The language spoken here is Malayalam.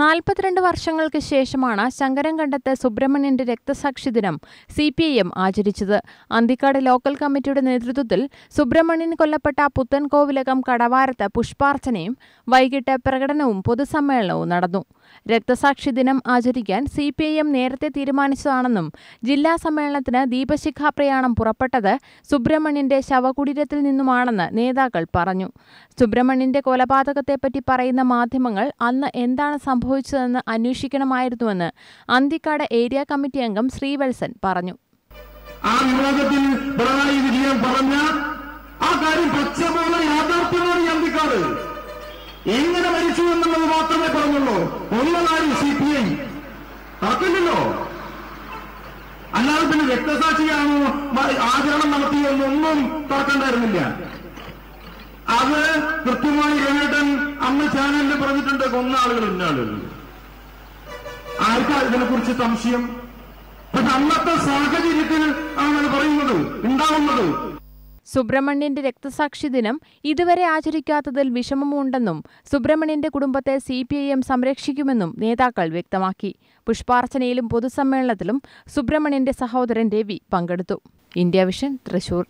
നാൽപ്പത്തിരണ്ട് വർഷങ്ങൾക്ക് ശേഷമാണ് ശങ്കരൻകണ്ടത്ത് സുബ്രഹ്മണ്യന്റെ രക്തസാക്ഷി ദിനം സി പി ഐ എം ആചരിച്ചത്. അന്തിക്കാട് ലോക്കൽ കമ്മിറ്റിയുടെ നേതൃത്വത്തിൽ സുബ്രഹ്മണ്യൻ കൊല്ലപ്പെട്ട പുത്തൻകോവിലകം കടവാരത്ത് പുഷ്പാർച്ചനയും വൈകിട്ട് പ്രകടനവും പൊതുസമ്മേളനവും നടന്നു. രക്തസാക്ഷി ദിനം ആചരിക്കാൻ സി പി ഐ എം നേരത്തെ തീരുമാനിച്ചതാണെന്നും ജില്ലാ സമ്മേളനത്തിന് ദീപശിഖാപ്രയാണം പുറപ്പെട്ടത് സുബ്രഹ്മണ്യന്റെ ശവകുടീരത്തിൽ നിന്നുമാണെന്ന് നേതാക്കൾ പറഞ്ഞു. സുബ്രഹ്മണ്യന്റെ കൊലപാതകത്തെപ്പറ്റി പറയുന്ന മാധ്യമങ്ങൾ അന്ന് എന്താണ് സംഭവിച്ചതെന്ന് അന്വേഷിക്കണമായിരുന്നുവെന്ന് അന്തിക്കാട് ഏരിയ കമ്മിറ്റി അംഗം ശ്രീവത്സൻ പറഞ്ഞു. ആ വിവാദത്തിൽ പിണറായി വിജയൻ പറഞ്ഞ ആ കാര്യം പച്ചപോലെ യാഥാർത്ഥ്യമാണ് അന്തിക്കാട്. എങ്ങനെ മരിച്ചു എന്നുള്ളത് മാത്രമേ പറഞ്ഞുള്ളൂ. ഒന്നായി സി പി ഐ. നടക്കില്ലല്ലോ. അല്ലാതെ പിന്നെ രക്തസാക്ഷിയാണോ ആചരണം നടത്തിയെന്നൊന്നും തർക്കണ്ടായിരുന്നില്ല അത് കൃത്യമായി രവിയേട്ടൻ അന്ന് ചാനലിൽ പറഞ്ഞിട്ടുണ്ട് കൊന്ന ആളുകൾ ഇന്ന ആളുകൾ ആർക്കാ ഇതിനെക്കുറിച്ച് സംശയം? പക്ഷെ അന്നത്തെ സാഹചര്യത്തിൽ ആണ് പറയുന്നത് ഉണ്ടാവുന്നത്. സുബ്രഹ്മണ്യന്റെ രക്തസാക്ഷി ദിനം ഇതുവരെ ആചരിക്കാത്തതിൽ വിഷമമുണ്ടെന്നും സുബ്രഹ്മണ്യന്റെ കുടുംബത്തെ സി പി ഐ എം സംരക്ഷിക്കുമെന്നും നേതാക്കൾ വ്യക്തമാക്കി. പുഷ്പാർച്ചനയിലും പൊതുസമ്മേളനത്തിലും സുബ്രഹ്മണ്യന്റെ സഹോദരൻ രവി പങ്കെടുത്തു. India Vision Thrissur.